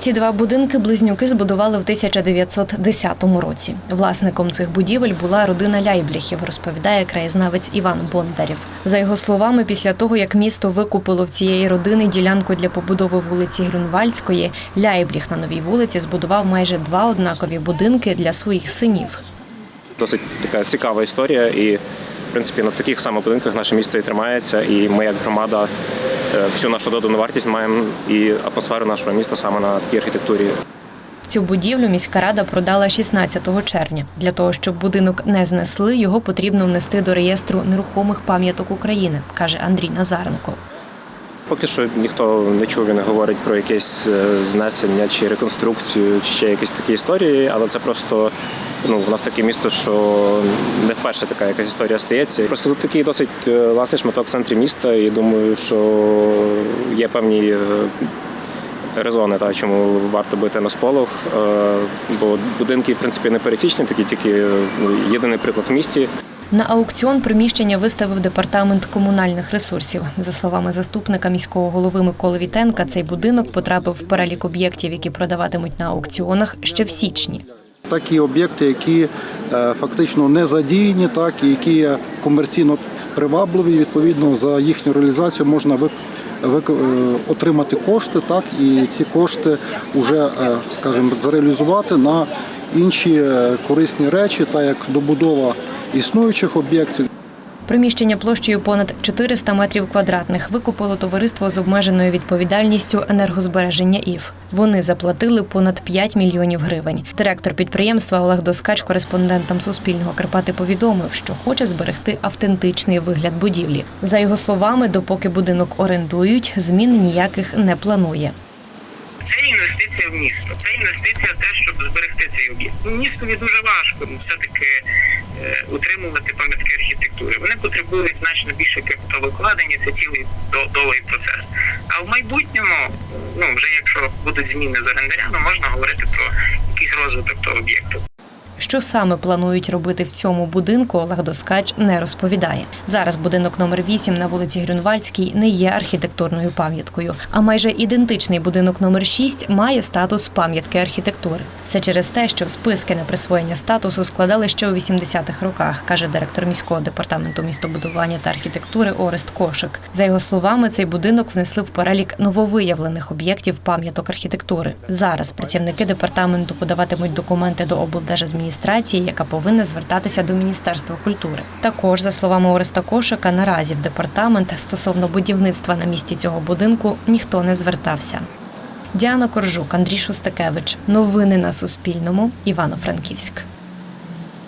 Ці два будинки близнюки збудували в 1910 році. Власником цих будівель була родина Ляйбліхів, розповідає краєзнавець Іван Бондарів. За його словами, після того як місто викупило в цієї родини ділянку для побудови вулиці Грюнвальдської, Ляйбліх на новій вулиці збудував майже два однакові будинки для своїх синів. Досить така цікава історія, і в принципі на таких самих будинках наше місто і тримається. І ми, як громада, всю нашу додану вартість маємо і атмосферу нашого міста саме на такій архітектурі. Цю будівлю міська рада продала 16 червня. Для того щоб будинок не знесли, його потрібно внести до реєстру нерухомих пам'яток України, каже Андрій Назаренко. Поки що ніхто не чув і не говорить про якесь е, знесення чи реконструкцію, чи ще якісь такі історії, але це просто ну, у нас таке місто, що не вперше така якась історія стається. Просто тут такий досить е, ласий шматок в центрі міста, і думаю, що є певні е, резони, та, чому варто бити на сполох. Е, Бо будинки, в принципі, не пересічні, такі тільки єдиний приклад в місті. На аукціон приміщення виставив департамент комунальних ресурсів. За словами заступника міського голови Миколи Вітенка, цей будинок потрапив в перелік об'єктів, які продаватимуть на аукціонах ще в січні. Такі об'єкти, які е, фактично не задіяні, так і які є комерційно привабливі. Відповідно, за їхню реалізацію можна е, отримати кошти, так і ці кошти вже, е, скажімо, зареалізувати на інші корисні речі, так як добудова існуючих об'єктів. Приміщення площею понад 400 метрів квадратних викупило товариство з обмеженою відповідальністю енергозбереження ІФ. Вони заплатили понад 5 мільйонів гривень. Директор підприємства Олег Доскач кореспондентам Суспільного Карпати повідомив, що хоче зберегти автентичний вигляд будівлі. За його словами, допоки будинок орендують, змін ніяких не планує. Це інвестиція в місто. Це інвестиція в те, щоб зберегти цей об'єкт. Ну, Містові дуже важко ну, все-таки е, утримувати пам'ятки архітектури. Вони потребують значно більше капіталовкладення, це цілий довгий процес. А в майбутньому, ну вже якщо будуть зміни з орендарями, можна говорити про якийсь розвиток того об'єкту. Що саме планують робити в цьому будинку, Олег Доскач не розповідає. Зараз будинок номер 8 на вулиці Грюнвальдській не є архітектурною пам'яткою, а майже ідентичний будинок номер 6 має статус пам'ятки архітектури. Це через те, що списки на присвоєння статусу складали ще у 80-х роках, каже директор міського департаменту містобудування та архітектури Орест Кошик. За його словами, цей будинок внесли в перелік нововиявлених об'єктів пам'яток архітектури. Зараз працівники департаменту подаватимуть документи до облдержадміністрації, яка повинна звертатися до Міністерства культури. Також, за словами Ореста Кошика, наразі в департамент стосовно будівництва на місці цього будинку ніхто не звертався. Діана Коржук, Андрій Шустакевич. Новини на Суспільному. Івано-Франківськ.